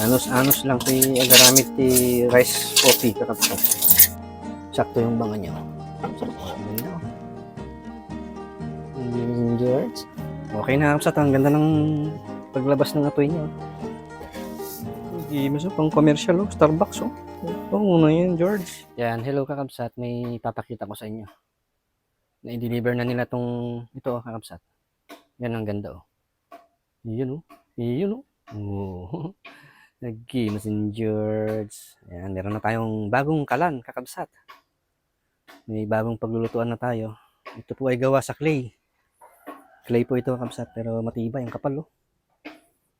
Anos-anos lang ti agaramit ti rice coffee kakapsat. Sakto yung banga niya. Oh. Na George. Okay na kakapsat. Ang ganda ng paglabas ng apoy niya. Hindi mo pang commercial oh. Starbucks oh. Ito muna yun George. Yan. Hello kakapsat. May papakita ko sa inyo. Na i-deliver na nila tong ito oh kakapsat. Yan ang ganda oh. Yun oh. Yun oh. Oh. In George. Ayan, meron na tayong bagong kalan, kakabsat. May bagong paglulutuan na tayo. Ito po ay gawa sa clay. Clay po ito, kakabsat, pero matibay, ang kapal, oh.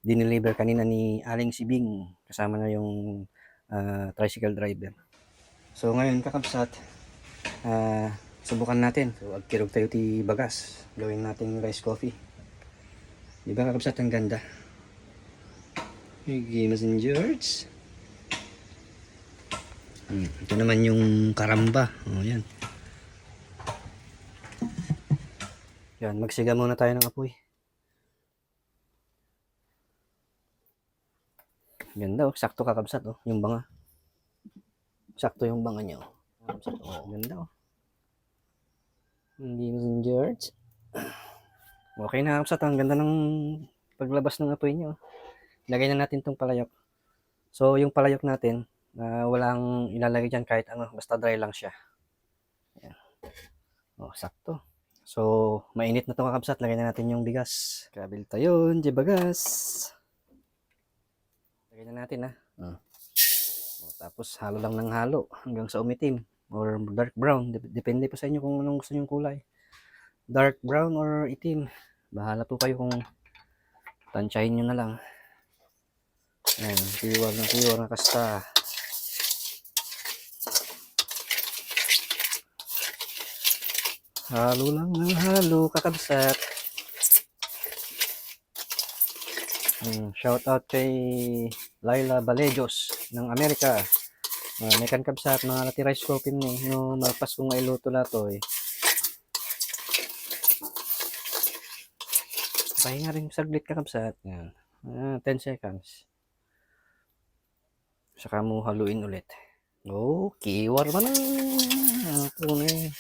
Dineliver kanina ni Aling Sibing, kasama na yung ah, tricycle driver. So ngayon, kakabsat, ah, subukan natin. So, agkirog tayo ti bagas. Gawin natin rice coffee. Di ba, kakabsat, ang ganda? Games in George. Hmm, ito naman yung karamba. Oh, yan. Yan, magsiga muna tayo ng apoy. Ganda oh, sakto kakabsat oh, yung banga. Sakto yung banga niya oh. Kakabsat oh, ganda oh. Games in George. Okay na kakabsat, ang ganda ng paglabas ng apoy niya oh lagay na natin tong palayok. So, yung palayok natin, na walang ilalagay dyan kahit ano, basta dry lang siya. Ayan. Oh, sakto. So, mainit na itong kakabsat. Lagay na natin yung bigas. Kabil tayo, di bagas. Lagay na natin ha. Oh. Oh, tapos, halo lang ng halo hanggang sa umitim or dark brown. Dep- Depende po sa inyo kung anong gusto nyong kulay. Dark brown or itim. Bahala po kayo kung tansyahin nyo na lang. Ayan, tiwag na tiwag na kasta. Halo lang ng halo, kakabsat. Hmm, shout out kay Laila Balejos ng Amerika. Uh, may kan kabsat, mga lati rice coffee ni, no, malpas kong iluto lato eh. Pahinga rin saglit kakabsat. Yan. Ah, 10 seconds. Saka mo haluin ulit. Okay, war man na. Ito na eh.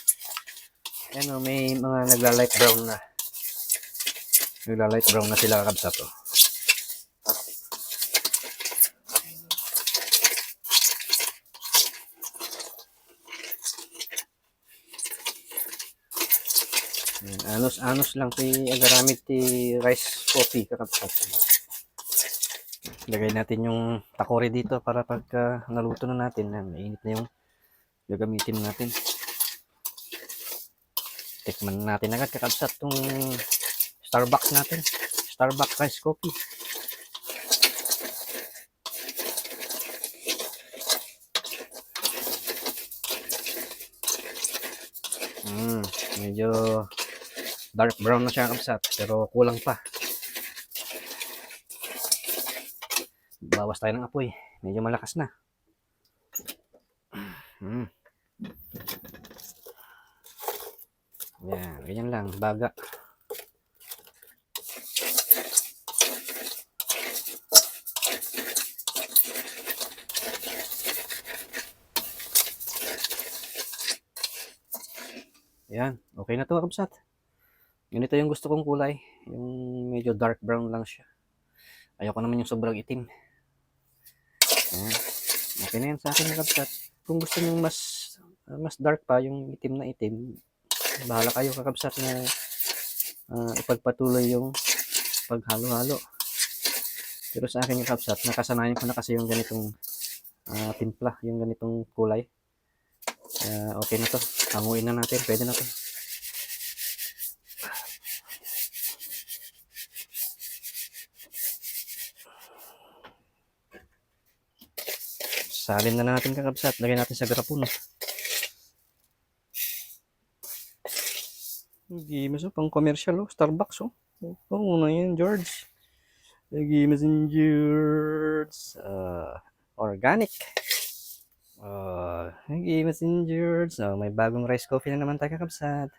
Ayan o, may mga nagla-light brown na. Nagla-light brown na sila kakabsa to. Anos-anos lang ti agaramit ti rice coffee kakabsat. Lagay natin yung takori dito para pagka naluto na natin, na mainit na yung gagamitin natin. Tikman natin agad kakabsat tong Starbucks natin. Starbucks rice coffee. Mm, medyo dark brown na siya kakabsat pero kulang pa. Bawas tayo ng apoy. Medyo malakas na. Hmm. Yan, ganyan lang. Baga. Yan, okay na to kapsat. Ganito yung gusto kong kulay. Yung medyo dark brown lang siya. Ayoko naman yung sobrang itim. Ayan. Okay na yan sa akin mga kapsat. Kung gusto nyo mas mas dark pa, yung itim na itim, bahala kayo kakabsat na uh, ipagpatuloy yung paghalo-halo. Pero sa akin yung kapsat, nakasanayan ko na kasi yung ganitong uh, timpla, yung ganitong kulay. Uh, okay na to. Hanguin na natin. Pwede na to. Salin na natin kakabsat. Lagay natin sa garapon. Hindi mas pang commercial oh. Starbucks oh. Oo oh, na yan George. Lagi mas in George. Uh, organic. Uh, lagi mas in George. Oh, may bagong rice coffee na naman tayo kakabsat.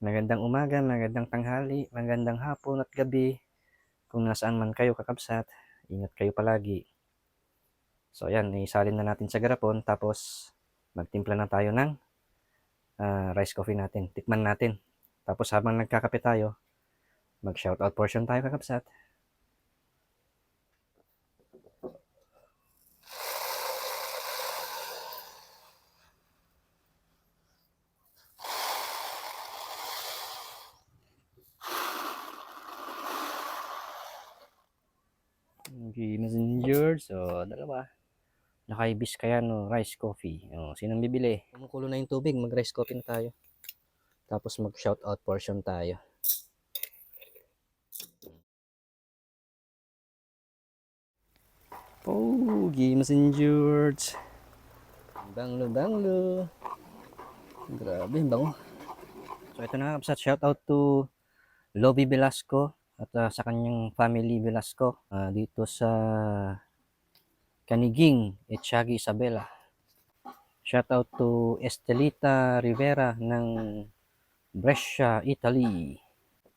Magandang umaga, magandang tanghali, magandang hapon at gabi. Kung nasaan man kayo kakabsat, ingat kayo palagi. So ayan, isalin na natin sa garapon tapos magtimpla na tayo ng ah, rice coffee natin. Tikman natin. Tapos habang nagkakape tayo, mag-shoutout portion tayo kakapsat. Okay, messenger. So, dalawa. Nakaibis kaya no, rice coffee. O, sinong bibili? Kumukulo na yung tubig, mag-rice coffee na tayo. Tapos mag-shoutout portion tayo. Pogi, messenger. Banglo, banglo. Grabe, ang bango. So, ito na, kapsat. Shoutout to Lobby Velasco at ah, sa kanyang family Velasco ah, dito sa Caniging, Etiagi Isabela. Shoutout to Estelita Rivera ng Brescia, Italy.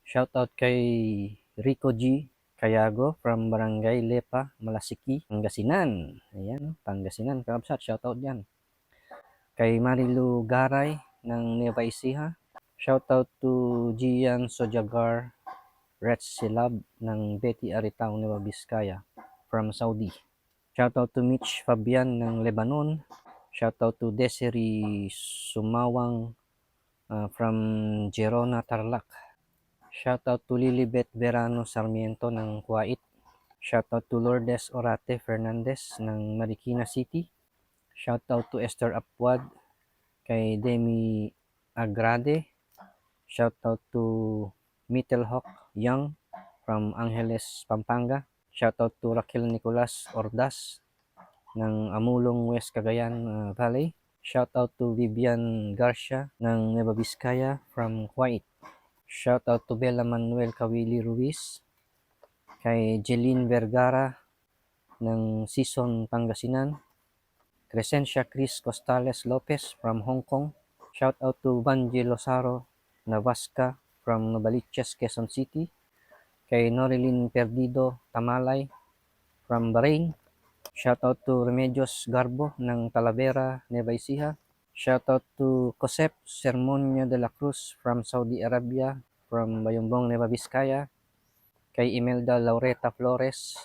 Shoutout kay Rico G. Cayago from Barangay Lepa, Malasiki, Pangasinan. Ayan, Pangasinan. Kabsat, shoutout yan. Kay Marilu Garay ng Nueva Ecija. Shoutout to Gian Sojagar Retsilab ng Betty Aritao, Nueva Vizcaya from Saudi. Shoutout to Mitch Fabian ng Lebanon. Shoutout to Desiree Sumawang uh, from Gerona, Tarlac. Shoutout to Lilibet Verano Sarmiento ng Kuwait. Shoutout to Lourdes Orate Fernandez ng Marikina City. Shoutout to Esther Apwad kay Demi Agrade. Shoutout to Mittelhawk Young from Angeles, Pampanga. Shoutout to Raquel Nicolas Ordas ng Amulong West Cagayan uh, Valley. Shoutout to Vivian Garcia ng Nueva Vizcaya from Kuwait. Shoutout to Bella Manuel Kawili Ruiz. Kay Jeline Vergara ng Sison Pangasinan. Crescencia Chris Costales Lopez from Hong Kong. Shoutout to Vanji Lozaro Navasca from Novaliches, Quezon City. Kay Norilyn Perdido Tamalay from Bahrain. Shoutout to Remedios Garbo ng Talavera, Nueva Ecija. Shoutout to Cosep Sermonio de la Cruz from Saudi Arabia, from Bayumbong, Nueva Vizcaya. Kay Imelda Laureta Flores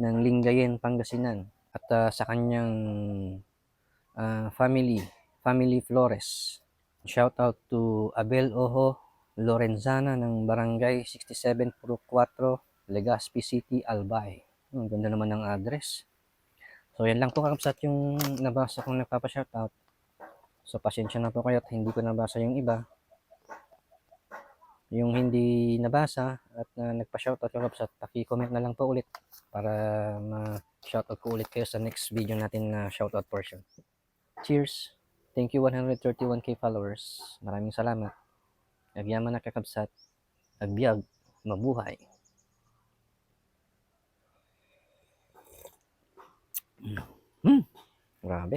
ng Lingayen, Pangasinan. At ah, sa kanyang ah, family, Family Flores. Shoutout to Abel Oho Lorenzana ng Barangay 67 Puro 4, Legazpi City, Albay. Ang ganda naman ng address. So yan lang po kakapsat yung nabasa kong nagpapa-shoutout. So pasensya na po kayo at hindi ko nabasa yung iba. Yung hindi nabasa at uh, nagpa-shoutout kakapsat, paki-comment na lang po ulit para ma-shoutout ko ulit kayo sa next video natin na shoutout portion. Cheers! Thank you 131k followers. Maraming salamat. Agyaman na kakabsat. Agbyag. Mabuhay. Hmm. Grabe.